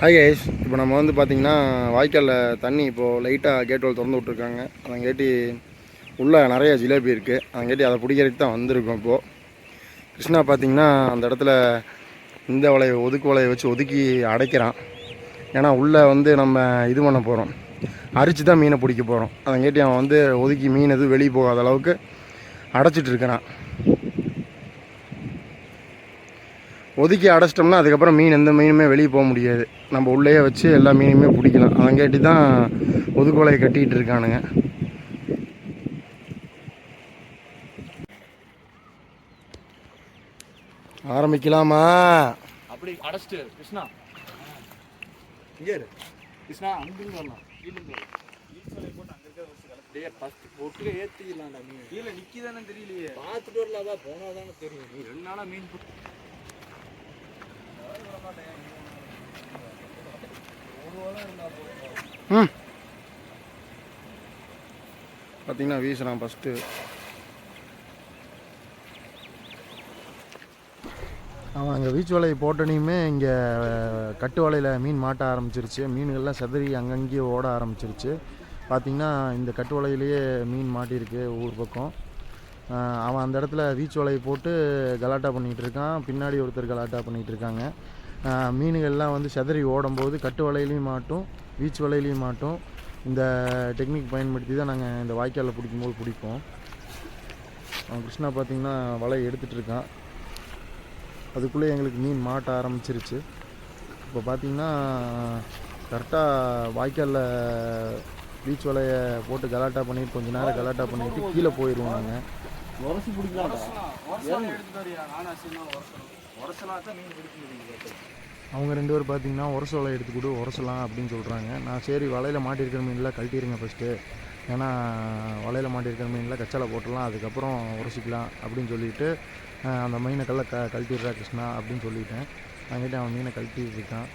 Hi guys இப்போ நம்ம வந்து பார்த்திங்கன்னா வாய்க்காலில் தண்ணி இப்போது லைட்டாக கேட் வால் திறந்து விட்ருக்காங்க அதங்காட்டி உள்ளே நிறைய ஜிலேபி இருக்குது அதங்கேட்டி அதை பிடிக்கிறதுக்கு தான் வந்திருக்கோம் இப்போது கிருஷ்ணா பார்த்திங்கன்னா அந்த இடத்துல இந்த வலையை ஒதுக்கு வலையை வச்சு ஒதுக்கி அடைக்கிறான். ஏன்னா உள்ளே வந்து நம்ம இது பண்ண போகிறோம் அரிச்சு தான் மீனை பிடிக்க போகிறோம் அதங்கேட்டி அவன் வந்து ஒதுக்கி மீன் எதுவும் வெளியே போகாத அளவுக்கு அடைச்சிட்டு இருக்கிறான். ஒதுக்கி அடைச்சிட்டோம்னா அதுக்கப்புறம் மீன் எந்த மீனுமே வெளியே போக முடியாது. நம்ம உள்ளேயே வச்சு எல்லா மீனுமே பிடிக்கலாம். அதங்கேட்டி தான் ஒதுக்குவலையை கட்டிகிட்டு இருக்கானுங்க. ஆரம்பிக்கலாமா? அப்படி அடைச்சிட்டு கிருஷ்ணா. இங்கே இரு. கிருஷ்ணா அங்கிருந்து வரலாம். கீழேருந்து வரலாம். ஈஸ்வரை போட்டு அங்க இருக்க வச்சு கலந்து டேய் ஃபர்ஸ்ட் பொட்டுல ஏத்திக்கலாம்டா நீ. கீழே நிக்கிதானே தெரியலையே. பார்த்துட்டு வரலாவா போனாதானே தெரியும். நீ ரெண்டு நாளா மீன் ம். பார்த்தீங்கன்னா வீசுறான் ஃபஸ்ட்டு அவன் அங்கே வீச்சு வலை போட்டனையுமே இங்கே கட்டு வலையில் மீன் மாட்ட ஆரம்பிச்சிருச்சு. மீன்கள்லாம் செதறி அங்கங்கேயே ஓட ஆரம்பிச்சிருச்சு. பார்த்திங்கன்னா இந்த கட்டு வலையிலேயே மீன் மாட்டியிருக்கு ஊர் பக்கம். அவன் அந்த இடத்துல வீச்சு வலையை போட்டு கலாட்டா பண்ணிகிட்டு இருக்கான். பின்னாடி ஒருத்தர் கலாட்டா பண்ணிகிட்டு இருக்காங்க. மீன்கள்லாம் வந்து செதறி ஓடும்போது கட்டு வலையிலையும் மாட்டும் வீச்சு வலையிலையும் மாட்டும். இந்த டெக்னிக் பயன்படுத்தி தான் நாங்கள் இந்த வாய்க்காலில் பிடிக்கும்போது பிடிப்போம். அவன் கிருஷ்ணா பார்த்திங்கன்னா வலையை எடுத்துகிட்டு இருக்கான். அதுக்குள்ளே எங்களுக்கு மீன் மாட்ட ஆரம்பிச்சிருச்சு. இப்போ பார்த்தீங்கன்னா கரெக்டாக வாய்க்காலில் பீச் வலையை போட்டு கலாட்டா பண்ணிட்டு கொஞ்ச நேரம் கலாட்டா பண்ணிட்டு கீழே போயிடுவோம் நாங்கள் உரசி அவங்க ரெண்டு பேரும் பார்த்தீங்கன்னா உரச வலை எடுத்து கொடு உரசலாம் அப்படின்னு சொல்கிறாங்க நான் சரி வலையில் மாட்டியிருக்கிற மீன்லாம் கழட்டிடுங்க ஃபஸ்ட்டு ஏன்னா வலையில் மாட்டியிருக்கிற மீன்லாம் கச்சால போட்டுடலாம் அதுக்கப்புறம் உரசிக்கலாம் அப்படின்னு சொல்லிட்டு அஹ், அந்த மீனை கல்ல க கழட்டிடுறா கிருஷ்ணா அப்படின்னு சொல்லிட்டேன். அங்கிட்ட அவன் மீனை கழட்டிட்டு இருக்கான்.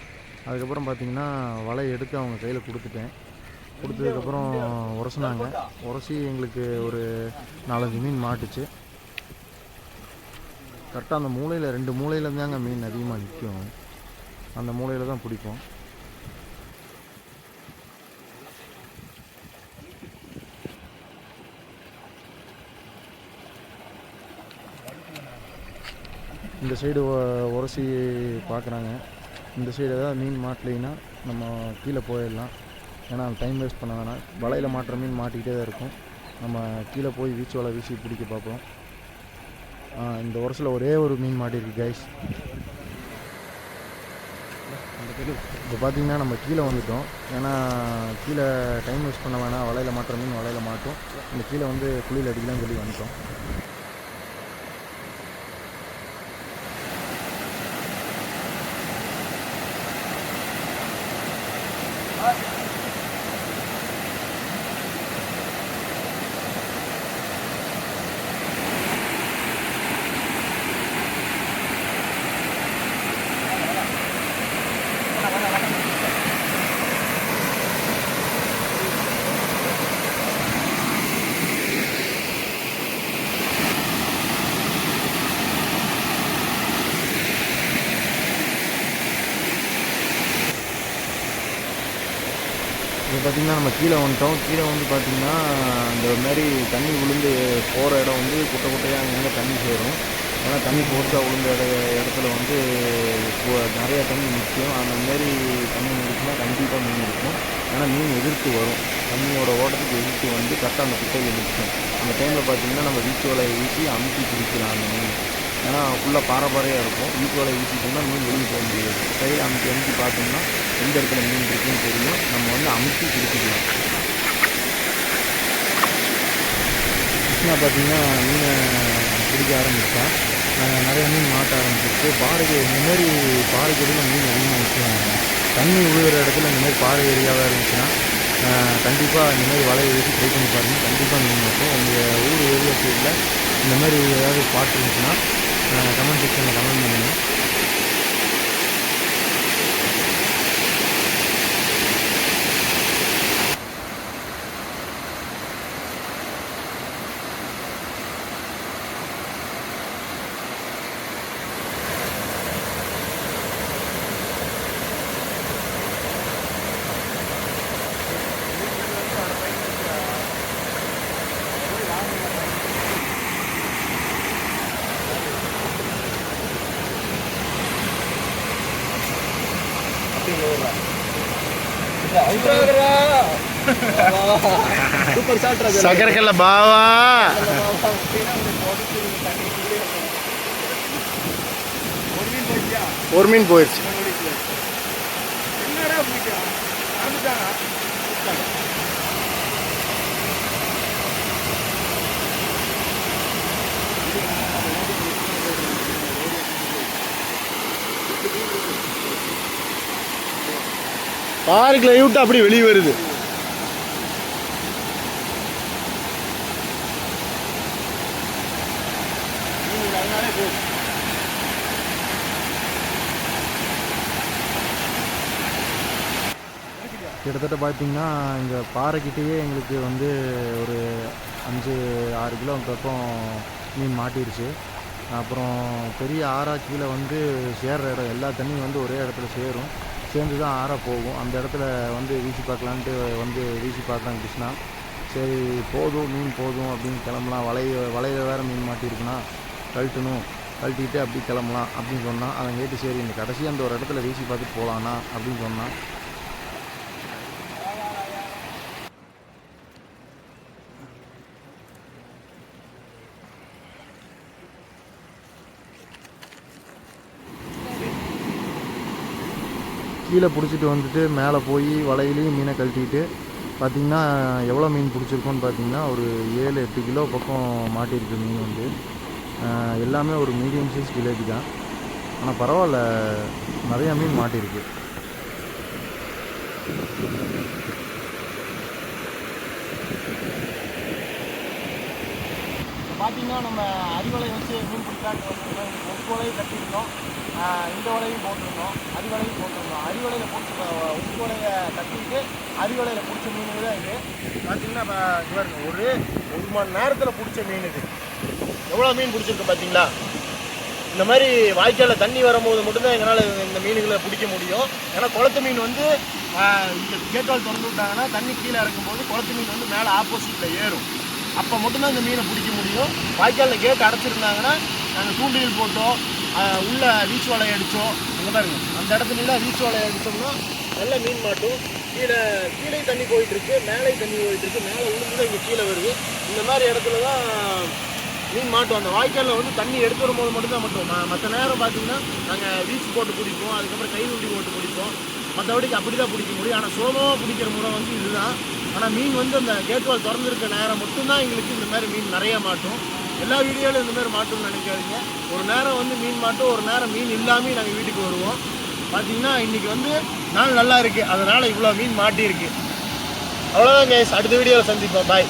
அதுக்கப்புறம் பார்த்தீங்கன்னா வலையை எடுத்து அவங்க கையில் கொடுத்துட்டேன். கொடுத்ததுக்கப்புறம் உரசினாங்க. உரசி எங்களுக்கு ஒரு நாலஞ்சு மீன் மாட்டுச்சு. கரெக்டாக அந்த மூலையில் ரெண்டு மூலையில் தாங்க மீன் அதிகமாக நிற்கும் அந்த மூலையில் தான் பிடிப்போம் இந்த சைடு உரசி பார்க்குறாங்க இந்த சைடு ஏதாவது மீன் மாட்டலைன்னா நம்ம கீழே போயிடலாம். ஏன்னா டைம் வேஸ்ட் பண்ண வேணாம். வலையில் மாட்டுற மீன் மாட்டிக்கிட்டே தான் இருக்கும். நம்ம கீழே போய் வீச்சு வலை வீசி பிடிக்க பார்ப்போம். இந்த வருஷத்தில் ஒரே ஒரு மீன் மாட்டிருக்கு கைஸ் இப்போ பார்த்தீங்கன்னா நம்ம கீழே வந்துட்டோம். ஏன்னா கீழே டைம் வேஸ்ட் பண்ண வேணாம். வலையில் மாட்டுற மீன் வலையில் மாட்டோம். இந்த கீழே வந்து குளியில் அடிக்கலாம்னு சொல்லி வந்துட்டோம். இப்போ பார்த்தீங்கன்னா நம்ம கீழே வந்துட்டோம். கீழே வந்து பார்த்திங்கன்னா இந்த மாதிரி தண்ணி விழுந்து போகிற இடம் வந்து குட்டை குட்டையாக அங்கங்கே தண்ணி சேரும். ஏன்னா தண்ணி போர்ஸாக விழுந்த இட இடத்துல வந்து இப்போ நிறையா தண்ணி நிற்கும் அந்த மாதிரி தண்ணி நிற்குனா கண்டிப்பாக மீன் இருக்கும். ஏன்னா மீன் எதிர்த்து வரும். தண்ணியோட ஓட்டத்துக்கு எதிர்த்து வந்து கரெக்டாக அந்த குட்டையில் நிற்கும் அந்த டைமில் பார்த்திங்கன்னா நம்ம வீச்சு வலையை வீசி அமுத்தி பிடிக்கலாம் அந்த மீன். ஏன்னா ஃபுல்லாக பாறை பாறையாக இருக்கும். வீட்டு வலையை வீசிட்டோம்னா மீன் வெளியே போக முடியாது. கையில் அமுத்தி அமுத்தி பார்த்தோம்னா எந்த இடத்துல மீன் இருக்குன்னு தெரியும். நம்ம வந்து அமுத்தி பிடிச்சிக்கலாம் கிருஷ்ணா பார்த்தீங்கன்னா மீனை பிடிக்க ஆரம்பித்தான் நிறைய மீன் மாட்ட ஆரம்பிச்சிருச்சு பாறைக்கு இந்த மாதிரி பாறைக்கடியில் மீன் அதிகமாக நிற்கும் தண்ணி விழுகிற இடத்துல இந்த மாதிரி பாறை ஏரியாவாக இருந்துச்சுன்னா கண்டிப்பாக இந்த மாதிரி வலையை வச்சு ட்ரை பண்ணி பாருங்கள் கண்டிப்பாக மீன் மாட்டும். உங்கள் ஊர் ஏரியா சைடில் இந்த மாதிரி ஏதாவது ஸ்பாட் இருந்துச்சுன்னா கமெண்ட் செக்ஷனில் கமெண்ட் பண்ணுங்கள் சக்கரக்கல்ல பாவா ஒரு மீன் போயிடுச்சு பார்க்கில் விட்டு அப்படி வெளியே வருது. கிட்டத்தட்ட பார்த்தீங்கன்னா இங்கே பாறைக்கிட்டேயே எங்களுக்கு வந்து ஒரு அஞ்சு ஆறு கிலோ பக்கம் மீன் மாட்டிருச்சு. அப்புறம் பெரிய ஆறா கீழே வந்து சேர்ற இடம் எல்லா தண்ணியும் வந்து ஒரே இடத்துல சேரும். சேர்ந்து தான் ஆற போகும். அந்த இடத்துல வந்து வீசி பார்க்கலான்ட்டு வந்து வீசி பார்த்தான் கிருஷ்ணா. சரி போதும் மீன் போதும் அப்படின்னு கிளம்பலாம். வலைய வலையில் வேறு மீன் மாட்டியிருக்குன்னா கழட்டணும். கழட்டிட்டு அப்படி கிளம்பலாம் அப்படின்னு சொன்னான். அவன் கேட்டு சரி இந்த கடைசி அந்த ஒரு இடத்துல வீசி பார்த்துட்டு போகலான்னா அப்படின்னு சொன்னான். கீழே பிடிச்சிட்டு வந்துட்டு மேலே போய் வலையிலையும் மீனை கழட்டிட்டு பார்த்திங்கன்னா எவ்வளோ மீன் பிடிச்சிருக்கோன்னு பார்த்தீங்கன்னா ஒரு ஏழு எட்டு கிலோ பக்கம் மாட்டியிருக்கு மீன் வந்து. எல்லாமே ஒரு மீடியம் சைஸ் ஜிலேபி தான். ஆனால் பரவாயில்ல நிறையா மீன் மாட்டியிருக்கு. பார்த்தீங்கன்னா நம்ம அறிவலை வச்சு மீன் பிடிக்கலான்னு வந்திருந்தோம் வலையும் கட்டியிருந்தோம். இந்த வலையும் போட்டிருந்தோம். அறிவலையும் போட்டிருந்தோம். அறிவலையில் பிடிச்ச உப்பு கட்டிட்டு அரிவலையில் பிடிச்ச மீன் தான் இது. பார்த்தீங்கன்னா இவர் ஒரு ஒரு மணி நேரத்தில் பிடிச்ச மீன் இது. எவ்வளோ மீன் பிடிச்சிருக்கு பார்த்தீங்களா இந்த மாதிரி வாய்க்காலில் தண்ணி வரும்போது மட்டும்தான் எங்களால் இந்த மீன்களை பிடிக்க முடியும். ஏன்னா குளத்து மீன் வந்து ஆஹ், இந்த கேட்டால் திறந்து விட்டாங்கன்னா தண்ணி கீழே இறங்கும்போது குளத்து மீன் வந்து மேலே ஆப்போசிட்டில் ஏறும். அப்போ மட்டும்தான் இந்த மீனை பிடிக்க முடியும். வாய்க்காலில் கேட்டு அடைச்சிருந்தாங்கன்னா நாங்கள் தூண்டில் போட்டோம். உள்ள வீச்சு வலை அடித்தோம் அங்கே பாருங்க. அந்த இடத்துல வீச்சு வலை அடித்தோம்னா நல்ல மீன் மாட்டும். கீழே கீழே தண்ணி போயிட்டுருக்கு மேலே தண்ணி போயிட்டுருக்கு மேலே உளுந்து இங்கே கீழே வருது. இந்த மாதிரி இடத்துல தான் மீன் மாட்டோம். அந்த வாய்க்காலில் வந்து தண்ணி எடுத்து வரும்போது மட்டும்தான் மட்டும். மற்ற நேரம் பார்த்தீங்கன்னா நாங்கள் வீச்சு போட்டு பிடிப்போம். அதுக்கப்புறம் கை உண்டி போட்டு பிடிப்போம். மற்றபடிக்கு அப்படி தான் பிடிக்க முடியும். ஆனால் சோமமாக பிடிக்கிற முறை வந்து இதுதான். ஆனால் மீன் வந்து அந்த கேட்வால் திறந்துருக்க நேரம் மட்டும்தான் எங்களுக்கு இந்த மாதிரி மீன் நிறைய மாட்டும். எல்லா வீடியோவிலும் இந்த மாதிரி மாட்டும்னு நினைக்காதீங்க. ஒரு நேரம் வந்து மீன் மாட்டும் ஒரு நேரம் மீன் இல்லாமல் நாங்கள் வீட்டுக்கு வருவோம். பார்த்தீங்கன்னா இன்றைக்கி வந்து நாள் நல்லா இருக்குது அதனால் இவ்வளோ மீன் மாட்டியிருக்கு. அவ்வளோதான் கேஸ் அடுத்த வீடியோவில் சந்திப்போம். பாய்